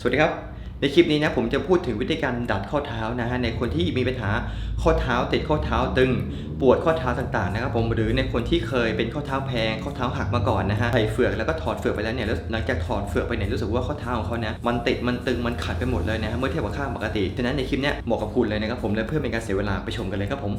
สวัสดีครับ ในคลิปนี้นะผมจะพูดถึงวิธีการดัดข้อเท้านะฮะในคนที่มีปัญหาข้อเท้าติดข้อเท้าตึง ปวดข้อเท้าต่างๆนะครับผมหรือในคนที่เคยเป็นข้อเท้าแพงข้อเท้าหักมาก่อนนะฮะใส่เฟือกแล้วก็ถอดเฟือกไปแล้วเนี่ยแล้วหลังจากถอดเฟือกไปเนี่ยรู้สึกว่าข้อเท้าของเขาเนี่ยมันติดมันตึงมันขัดไปหมดเลยนะฮะเมื่อเทียบกับข้างปกติฉะนั้นในคลิปเนี้ยเหมาะกับคุณเลยนะครับผมและเพื่อเป็นการเสียเวลาไปชมกันเลยครับผม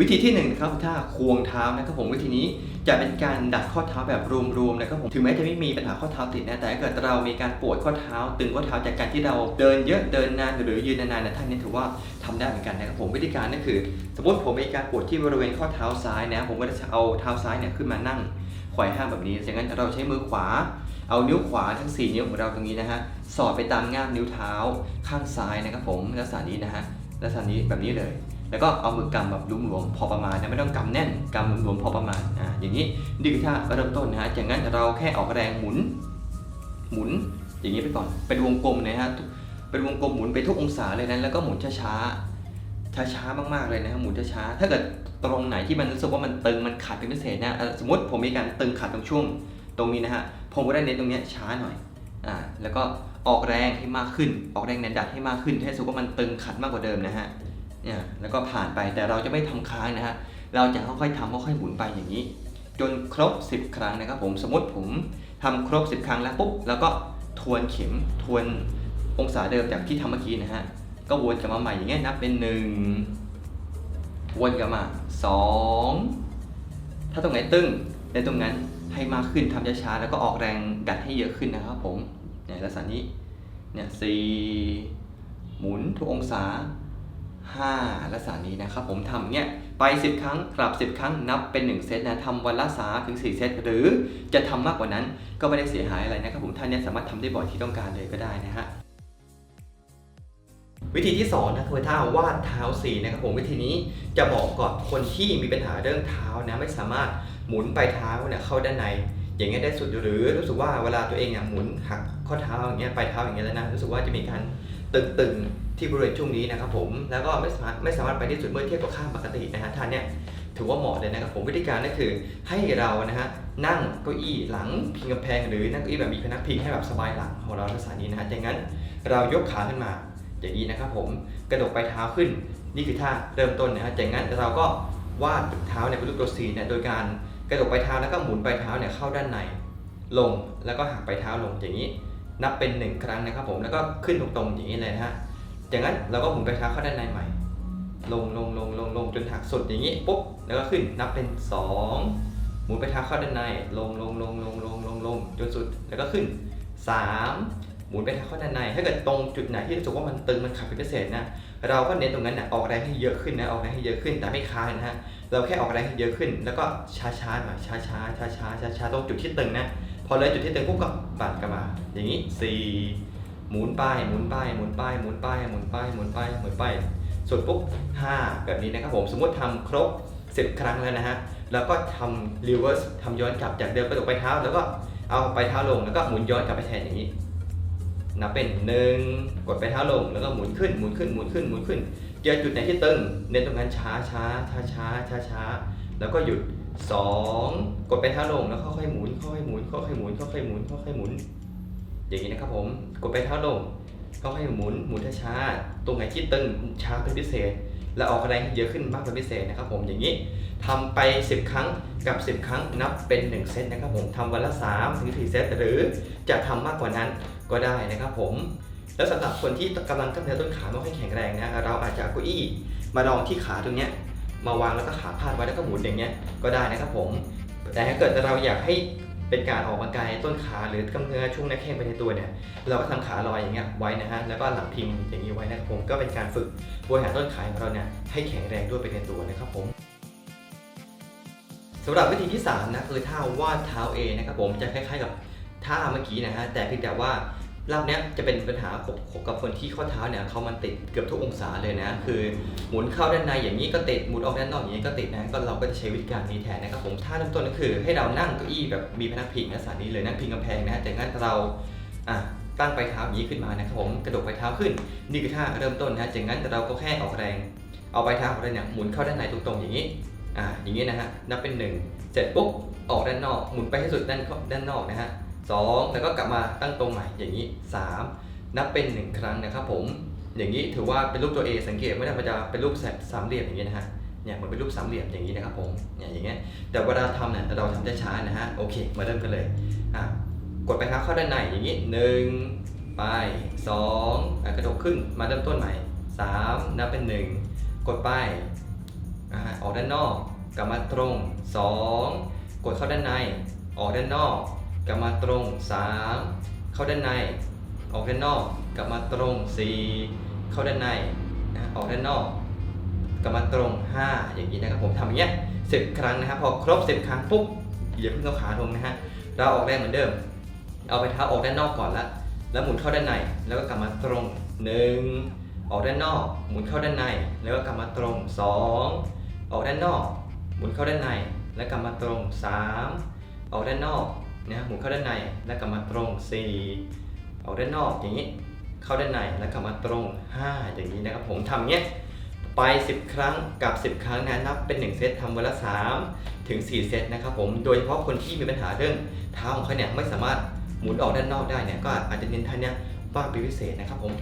วิธีที่หนึ่งนะครับถ้าควงเท้านะครับผมวิธีนี้จะเป็นการดัดข้อเท้าแบบรวมๆนะครับผมถึงแม้จะไม่มีปัญหาข้อเท้าติดนะแต่ถ้าเกิดเรามีการปวดข้อเท้า ตึงข้อเท้าจากการที่เราเดินเยอะเดินนานหรือยืนนานๆนะท่านนี้ถือว่าทำได้เหมือนกันนะครับผมวิธีการนั่นคือ สมมติผมมีการปวดที่บริเวณข้อเท้าซ้ายนะผมก็จะเอาเท้าซ้ายเนี่ยขึ้นมานั่งไขว่ห้างแบบนี้จากนั้นเราใช้มือขวา เอานิ้วขวาทั้ง 4 นิ้วของเราตรงนี้นะฮะสอดไปตามง่ามนิ้วเท้าข้างซ้ายนะครับผมลักษณะนี้นะฮะลักษณะนี้แบบนี้เลย แล้วก็เอามือกำแบบหลวมๆพอประมาณนะไม่ต้องกำแน่นกำหลวมๆพอประมาณอ่าอย่างนี้นี่คือท่าเริ่มต้นนะฮะจากนั้นเราแค่ออกแรงหมุน หมุนอย่างนี้ไปก่อนเป็นวงกลมนะฮะทุกเป็นวงกลมหมุนไปทุกองศาเลยนะแล้วก็หมุนช้าๆช้าๆมากๆเลยนะฮะหมุนช้าๆถ้าเกิดตรงไหนที่มันรู้สึกว่ามันตึงมันขัดเป็นพิเศษนะเอ่อสมมติผมมีการตึงขัดตรงช่วงตรงนี้นะฮะผมก็ได้เน้นตรงนี้ช้าหน่อยอ่าแล้วก็ออกแรงให้มากขึ้น ออกแรงแน้นดัดให้มากขึ้นให้รู้สึกว่ามันตึงขัดมากกว่าเดิมนะฮะ เนี่ยแล้วก็ผ่านไปแต่เราจะไม่ทำค้างนะฮะเราจะค่อยๆทำค่อยๆหมุนไปอย่างนี้ จนครบ 10 ครั้งนะครับผมสมมติผมทำครบ 10 ครั้งแล้วปุ๊บแล้วก็ทวนเข็มทวนองศาเดิมจากที่ทำเมื่อกี้นะฮะก็วนกลับมาใหม่อย่างเงี้ยนับเป็น 1 วนกลับมา 2 ถ้าตรงไหนตึงในตรงนั้นให้มากขึ้นทำช้าๆแล้วก็ออกแรงดัดให้เยอะขึ้นนะครับผมเนี่ยลักษณะนี้เนี่ยสี่หมุนทุกองศา 5ลักษณะนี้นะครับ ผมทำเนี่ยไป 10 ครั้งกลับ 10 ครั้งนับเป็น 1 เซตนะทำวันละ3ถึง 4 เซต หรือจะทำมากกว่านั้นก็ไม่ได้เสียหายอะไรนะครับ ผมท่านเนี่ยสามารถทำได้บ่อยที่ต้องการเลยก็ได้นะฮะวิธีที่2นะคือท่าวาดเท้าสีนะครับผมวิธีนี้จะเหมาะกับคนที่มีปัญหาเรื่องเท้านะไม่สามารถหมุนปลายเท้าเนี่ยเข้าด้านใน อย่างเงี้ยได้สุดหรือรู้สึกว่าเวลาตัวเองเนี่ยหมุนหักข้อเท้าอย่างเงี้ยปลายเท้าอย่างเงี้ยแล้วนะรู้สึกว่าจะมีการ ตึงๆที่บริเวณช่วงนี้นะครับผมแล้วก็ไม่สามารถไม่สามารถไปที่สุดเมื่อเทียบกับข้าปกตินะฮะท่านเนี่ยถือว่าเหมาะเลยนะครับผมวิธีการก็คือให้เรานะฮะนั่งเก้าอี้หลังพิงกำแพงหรือนั่งเก้าอี้แบบมีพนักพิงให้แบบสบายหลังของเราลักษณะนี้นะฮะจากนั้นเรายกขาขึ้นมาอย่างนี้นะครับผมกระดกปเท้าขึ้นนี่คือท่าเริ่มต้นนะฮะจากนั้นเราก็วาดเท้าเนี่ยเป็นรูปตัวซีเนี่ยโดยการกระดกปเท้าแล้วก็หมุนไปเท้าเนี่ยเข้าด้านในลงแล้วก็หักไปเท้าลงอย่างนี้ นับเป็น 1 ครั้งนะครับผมแล้วก็ขึ้นตรงๆอย่างนี้เลยนะฮะจากนั้นเราก็หมุนไปลายเท้าเข้าด้านในใหม่ ลงลงลงลงลงจนหักสุดอย่างนี้ปุ๊บแล้วก็ขึ้นนับเป็น 2 หมุนไปลายเท้าเข้าด้านใน ลงลงลงลงลงลงลงจนสุดแล้วก็ขึ้น 3 หมุนไปลายเท้าเข้าด้านใน ถ้าเกิดตรงจุดไหนที่รู้สึกว่ามันตึงมันขัดเป็นพิเศษนะเราก็เน้นตรงนั้นนะออกแรงให้เยอะขึ้นนะออกแรงให้เยอะขึ้นแต่ไม่ค้างนะฮะเราแค่ออกแรงให้เยอะขึ้น แล้วก็ช้าๆหน่อยช้าช้าๆช้าๆช้าๆตรงจุดที่ตึงนะ พอเลยจุดที่ตึงปุ๊บก็ปัดกลับมา อย่างนี้สี่หมุนป้ายหมุนป้ายหมุนป้ายหมุนป้ายหมุนป้ายหมุนป้ายหมุนป้ายสุดปุ๊บห้าแบบนี้นะครับผมสมมติทำครบ10ครั้งแล้วนะฮะแล้วก็ทำ reverse ทำย้อนกลับจากเดิมกระดกไปเท้า แล้วก็เอาไปเท้าลงแล้วก็หมุนย้อนกลับไปแทนอย่างนี้นับเป็นหนึ่งกดไปเท้าลงแล้วก็หมุนขึ้นหมุนขึ้นหมุนขึ้นหมุนขึ้นเจอจุดไหนที่ตึงเน้นตรงนั้นช้าช้าช้าช้าช้าช้าแล้วก็หยุด 2กดไปเท้าลงแล้วค่อยๆหมุนค่อยๆหมุนค่อยๆหมุนค่อยๆหมุนค่อยๆหมุน อย่างนี้นะครับผมกดไปเท้าลงค่อยๆหมุนหมุนช้าๆตรงไหนที่ตึงช้าเป็นพิเศษ แล้วออกแรงเยอะขึ้นมากเป็นพิเศษนะครับผมอย่างนี้ทำไป 10 ครั้งกับ 10 ครั้งนับเป็น 1 เซตนะครับผมทำวันละ3ถึง4เซตหรือจะทำมากกว่านั้นก็ได้นะครับผม แล้วสำหรับคนที่กำลังกล้ามเนื้อต้นขาไม่ค่อยแข็งแรงนะเราอาจจะเอาเก้าอี้มาลองที่ขาตรงเนี้ย มาวางแล้วก็ขาพาดไว้แล้วก็หมุนอย่างเงี้ยก็ได้นะครับผม แต่ถ้าเกิดเราอยากให้เป็นการออกกำลังกายต้นขาหรือกล้ามเนื้อช่วงหน้าแข้งไปในตัวเนี่ยเราก็ทำขาลอยอย่างเงี้ยไว้นะฮะแล้วก็หลังพิงอย่างนี้ไว้นะครับผมก็เป็นการฝึกบริหารต้นขาของเราเนี่ยให้แข็งแรงด้วยไปในตัวนะครับผมสำหรับวิธีที่3นะคือท่าวาดเท้าเอนะครับผมจะคล้ายๆกับท่าเมื่อกี้นะฮะแต่เพียงแต่ว่า รอบเนี้ยจะเป็นปัญหาของกับคนที่ข้อเท้าเนี่ยเขามันติดเกือบทุกองศาเลยนะ คือหมุนเข้าด้านในอย่างนี้ก็ติดหมุนออกด้านนอกอย่างนี้ก็ติดนะก็เราก็จะใช้วิธีการนี้แทนนะครับผมท่าเริ่มต้นก็คือให้เรานั่งเก้าอี้แบบมีพนักพิงลักษณะนี้เลยนั่งพิงกำแพงนะจากนั้นเราอะตั้งปลายเท้าอย่างนี้ขึ้นมานะครับผมกระดกปลายเท้าขึ้น นี่คือท่าเริ่มต้นนะจากนั้นเราก็แค่ออกแรง เอาปลายเท้าของเราเนี่ยหมุนเข้าด้านในตรงๆอย่างนี้อ่าอย่างนี้นะฮะนับเป็นหนึ่งเสร็จปุ๊บออกด้านนอกหมุนไปให้สุดด้านด้านนอกนะฮะ 2 แล้วก็กลับมาตั้งตรงใหม่อย่างนี้ 3 นับเป็น 1 ครั้งนะครับผม อย่างนี้ถือว่าเป็นรูปตัว A สังเกตไม่ได้มันจะเป็นรูปสามเหลี่ยมอย่างนี้นะฮะเนี่ยเหมือนเป็นรูปสามเหลี่ยมอย่างนี้นะครับผมเนี่ยอย่างเงี้ยแต่เวลาทำเนี่ยเราทำช้านะฮะโอเค มาเริ่มกันเลยอะกดไปครับเข้าด้านในอย่างนี้หนึ่งไปสองอะกระดกขึ้นมาเริ่มต้นใหม่สามนับเป็นหนึ่งกดไปอะออกด้านนอกกลับมาตรงสองกดเข้าด้านใน ออกด้านนอก กลับมาตรงสามเข้าด้านใน ออกด้านนอก กลับมาตรงสี่เข้าด้านในนะออกด้านนอก กลับมาตรง 5 อย่างนี้นะครับผมทำอย่างเงี้ยสิบครั้งนะครับพอครบ 10 ครั้งปุ๊บอย่าเพิ่งเอาขาลงนะฮะเราออกแรงเหมือนเดิม เอาไปเท้าออกด้านนอกก่อนละแล้วหมุนเข้าด้านในแล้วก็กลับมาตรง1ออกด้านนอก หมุนเข้าด้านใน แล้วก็กลับมาตรง 2 ออกด้านนอก หมุนเข้าด้านใน แล้วกลับมาตรง 3 ออกด้านนอก นะหมุนเข้าด้านในแล้วกลับมาตรง4ออกด้านนอกอย่างนี้ เข้าด้านในแล้วกลับมาตรง 5 อย่างนี้นะครับผมทำเงี้ยไป 10 ครั้งกับ 10 ครั้งนะนับเป็น 1 เซตทำวันละ 3 ถึง 4 เซตนะครับผมโดยเฉพาะคนที่มีปัญหาเรื่องเท้าของเขาเนี่ยไม่สามารถหมุนออกด้านนอกได้เนี่ยก็อาจจะเน้นท่านเนี่ยว่าเป็นพิเศษนะครับผม